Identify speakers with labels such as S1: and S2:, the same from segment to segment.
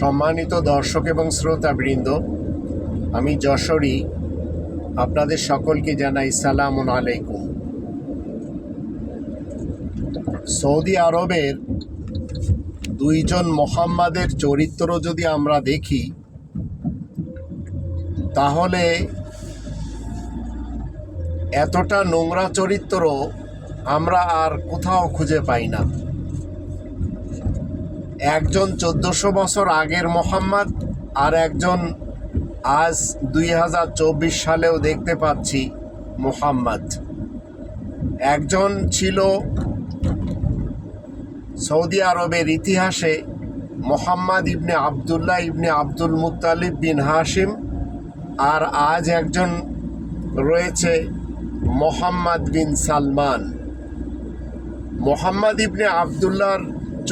S1: সম্মানিত দর্শক এবং শ্রোতাবৃন্দ, আমি যশোরী, আপনাদের সকলকে জানাই সালাম আলাইকুম। সৌদি আরবের দুইজন মোহাম্মদের চরিত্র যদি আমরা দেখি, তাহলে এতটা নোংরা চরিত্র আমরা আর কোথাও খুঁজে পাই না। একজন চোদ্দশো বছর আগের মোহাম্মদ আর একজন আজ দুই হাজার চব্বিশ সালেও দেখতে পাচ্ছি মোহাম্মদ। একজন ছিল সৌদি আরবের ইতিহাসে মোহাম্মদ ইবনে আবদুল্লাহ ইবনে আব্দুল মুতালিব বিন হাশিম আর আজ একজন রয়েছে মোহাম্মদ বিন সালমান। মোহাম্মদ ইবনে আবদুল্লাহর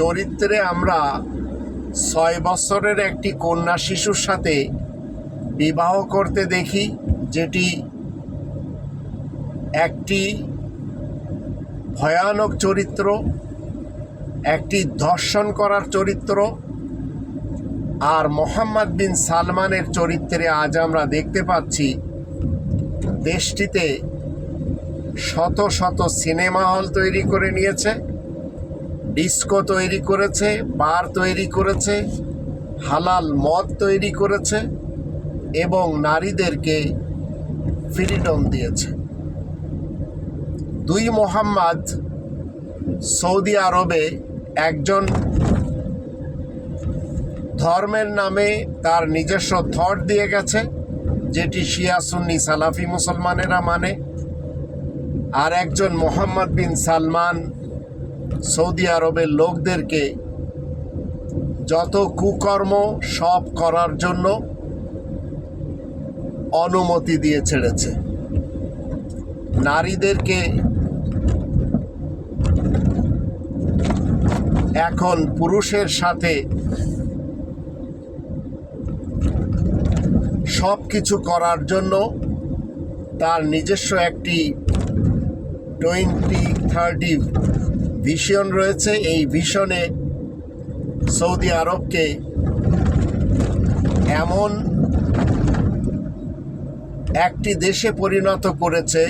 S1: চরিত্রে আমরা ছয় বছরের একটি কন্যা শিশুর সাথে বিবাহ করতে দেখি, যেটি একটি ভয়ানক চরিত্র, একটি ধর্ষণ করার চরিত্র, আর মোহাম্মদ বিন সালমানের চরিত্রে আজ আমরা দেখতে পাচ্ছি, দেশটিতে শত শত সিনেমা হল তৈরি করে নিয়েছে। ডিস্কো তৈরি করেছে, বার তৈরি করেছে, হালাল মদ তৈরি করেছে এবং নারীদেরকে ফ্রিডম দিয়েছে। দুই মোহাম্মদ সৌদি আরবে একজন ধর্মের নামে তার নিজস্ব থট দিয়ে গেছে, যেটি শিয়া সুন্নি সালাফি মুসলমানেরা মানে। আর একজন মোহাম্মদ বিন সালমান সৌদি আরবের লোকদেরকে যত কুকর্ম সব করার জন্য অনুমতি দিয়ে ছেড়েছে। নারীদেরকে এখন পুরুষের সাথে সব কিছু করার জন্য তার নিজস্ব একটি টোয়েন্টি থার্টি ভিশন রয়েছে। এই ভিশনে সৌদি আরবকে এমন একটি দেশে পরিণত করেছে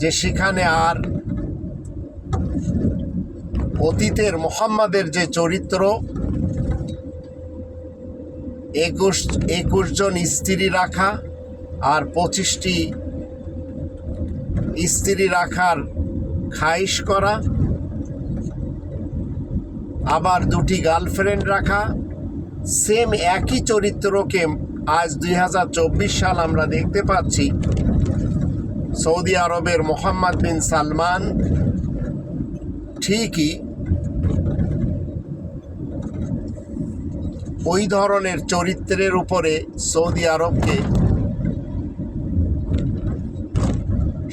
S1: যে সেখানে আর অতীতের মোহাম্মদের যে চরিত্র, একুশ একুশ জন স্ত্রী রাখা আর পঁচিশটি স্ত্রী রাখার খাইশ করা আবার দুটি গার্লফ্রেন্ড রাখা। সেম একই চরিত্রকে আজ দুই হাজার চব্বিশ সাল আমরা দেখতে পাচ্ছি। সৌদি আরবের মোহাম্মদ বিন সালমান ঠিকই ওই ধরনের চরিত্রের উপরে সৌদি আরবকে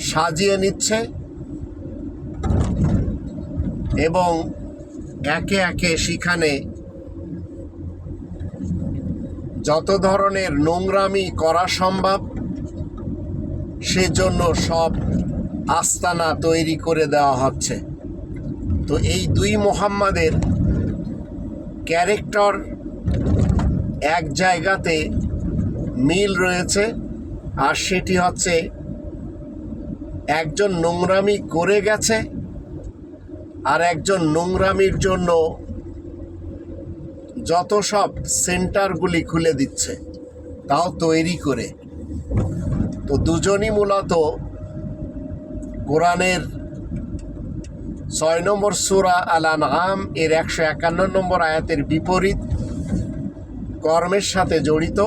S1: সাজিয়ে নিচ্ছে এবং একে একে সেখানে যত ধরনের নোংরামি করা সম্ভব, সেজন্য সব আস্তানা তৈরি করে দেওয়া হচ্ছে। তো এই দুই মোহাম্মদের ক্যারেক্টার এক জায়গাতে মিল রয়েছে, আর সেটি হচ্ছে একজন নোংরামি করে গেছে আর একজন নোংরামির জন্য যত সব সেন্টারগুলি খুলে দিচ্ছে, তাও তৈরি করে। তো দুজনই মূলত কোরআনের ছয় নম্বর সুরা আলান আম এর একশো একান্ন নম্বর আয়াতের বিপরীত কর্মের সাথে জড়িত,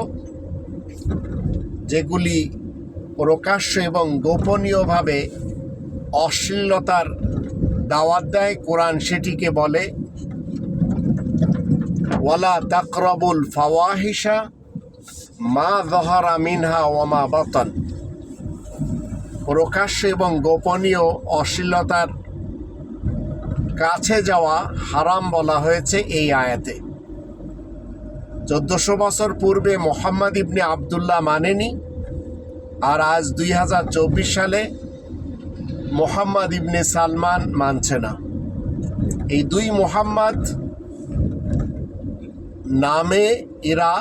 S1: যেগুলি প্রকাশ্য এবং গোপনীয়ভাবে অশ্লীলতার দাওয়াত দেয়, কোরআন সেটিকে বলে, ওয়ালা তাকরবুল ফাওয়াহিসা মা জহরা মিনহা ওয়ামা বতন। প্রকাশ্য এবং গোপনীয় অশ্লীলতার কাছে যাওয়া হারাম বলা হয়েছে এই আয়াতে। চোদ্দশো বছর পূর্বে মোহাম্মদ ইবনে আবদুল্লাহ মানেনি, আর আজ দুই হাজার চব্বিশ সালে মোহাম্মদ ইবনে সালমান মানছে না। এই দুই মোহাম্মদ নামে এরা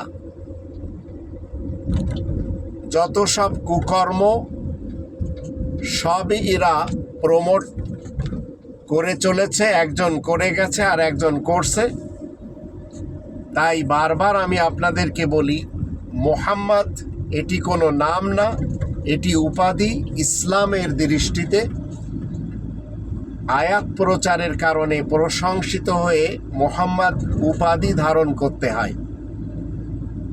S1: যত সব কুকর্ম, সবই এরা প্রমোট করে চলেছে, একজন করে গেছে আর একজন করছে। তাই বারবার আমি আপনাদেরকে বলি, মোহাম্মদ এটি কোনো নাম না এটি উপাধি ইসলামের দৃষ্টিতে আয়াত প্রচারের কারণে প্রশংসিত হয়ে মোহাম্মদ উপাধি ধারণ করতে হয়।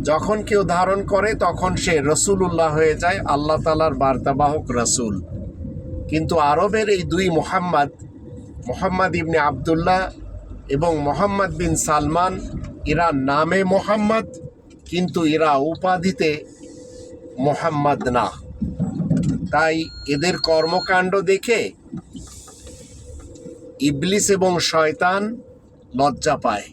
S1: যখন কেউ ধারণ করে, তখন সে রসুলুল্লাহ হয়ে যায়, আল্লাহ তালার বার্তাবাহক রসুল। কিন্তু আরবের এই দুই মোহাম্মদ মোহাম্মদ ইবনে আবদুল্লাহ এবং মোহাম্মদ বিন সালমান এরা নামে মোহাম্মদ, কিন্তু এরা উপাধিতে মোহাম্মদ না। তাই এদের কর্মকাণ্ড দেখে ইবলিস এবং শয়তান লজ্জা পায়।